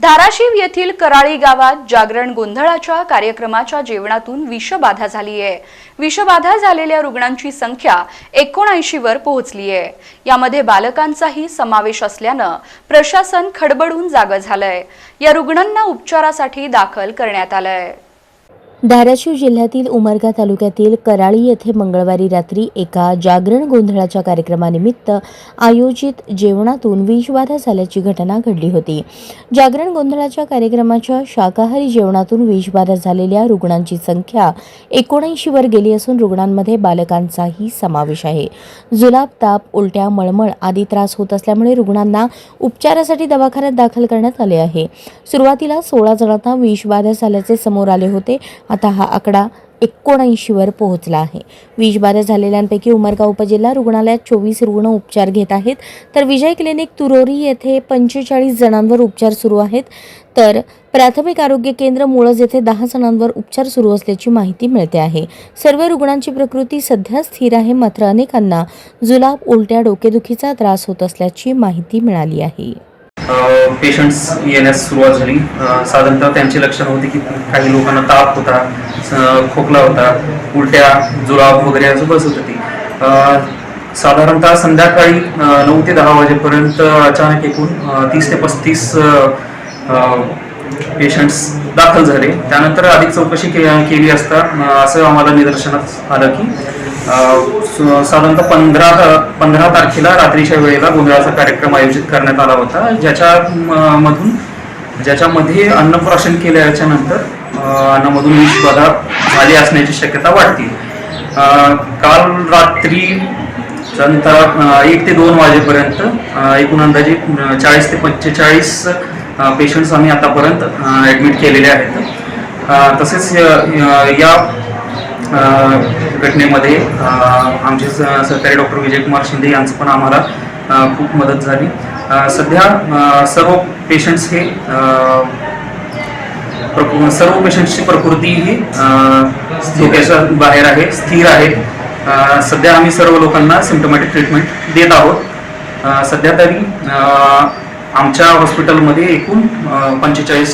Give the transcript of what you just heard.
धाराशिव येथील कराळी गावात जागरण गोंधळाच्या कार्यक्रमाच्या जेवणातून विषबाधा झाली आहे. विषबाधा झालेल्या रुग्णांची संख्या एकोणऐंशी वर पोहोचली आहे. यामध्ये बालकांचाही समावेश असल्यानं प्रशासन खडबडून जागं झालंय. या रुग्णांना उपचारासाठी दाखल करण्यात आलंय. धाराशिव जिल्ह्यातील उमरगा तालुक्यातील कराळी येथे मंगळवारी रात्री एका जागरण गोंधळाच्या कार्यक्रमानिमित्त आयोजित जेवणातून विषबाधा झाल्याची घटना घडली होती. जागरण गोंधळाच्या कार्यक्रमाच्या शाकाहारी जेवणातून विषबाधा झालेल्या रुग्णांची संख्या एकोणऐंशीवर गेली असून रुग्णांमध्ये बालकांचाही समावेश आहे. जुलाब ताप उलट्या मळमळ आदी त्रास होत असल्यामुळे रुग्णांना उपचारासाठी दवाखान्यात दाखल करण्यात आले आहे. सुरुवातीला सोळा जणांना विषबाधा झाल्याचे समोर आले होते. आता हा आकडा एकोणऐंशीवर पोहोचला आहे. विषबाधा झालेल्यांपैकी उमरगाव उपजिल्हा रुग्णालयात चोवीस रुग्ण उपचार घेत आहेत. तर विजय क्लिनिक तुरोरी येथे पंचेचाळीस जणांवर उपचार सुरू आहेत. तर प्राथमिक आरोग्य केंद्र मुळज येथे दहा जणांवर उपचार सुरू असल्याची माहिती मिळते आहे. सर्व रुग्णांची प्रकृती सध्या स्थिर आहे. मात्र अनेकांना जुलाब उलट्या डोकेदुखीचा त्रास होत असल्याची माहिती मिळाली आहे. पेशंट्स येण्यास सुरुवात झाली. साधारणतः त्यांचे लक्षण होते की काही लोकांना ताप होता खोकला होता उलट्या जुलाब वगैरे असं बसत होती. साधारणतः संध्याकाळी नऊ ते दहा वाजेपर्यंत अचानक एकूण तीस ते पस्तीस पेशंट्स दाखल झाले. त्यानंतर अधिक चौकशी के केली असता असं आम्हाला निदर्शनास आलं की साधारणतः पंधरा पंधरा तारखेला रात्रीच्या वेळेला गोंधळाचा कार्यक्रम आयोजित करण्यात आला होता. ज्याच्या मधून ज्याच्यामध्ये अन्नप्राशन केल्याच्यानंतर अन्नामधून विषबाधा झाली असण्याची शक्यता वाढते. काल रात्री साधारणतः एक ते दोन वाजेपर्यंत एकूण अंदाजे चाळीस ते पंचेचाळीस पेशंट्स आम्ही आतापर्यंत ॲडमिट केलेले आहेत. तसेच या घटनेमध्ये आमचे सरकारी सहकारी डॉक्टर विजयकुमार शिंदे यांचं पण आम्हाला खूप मदत झाली. सध्या सर्व पेशंट्स हे सर्व पेशंट्सची प्रकृती ही धोक्याच्या बाहेर आहे स्थिर आहे. सध्या आम्ही सर्व लोकांना सिम्टमॅटिक ट्रीटमेंट देत आहोत. सध्या तरी आमच्या हॉस्पिटलमध्ये एकूण पंचेचाळीस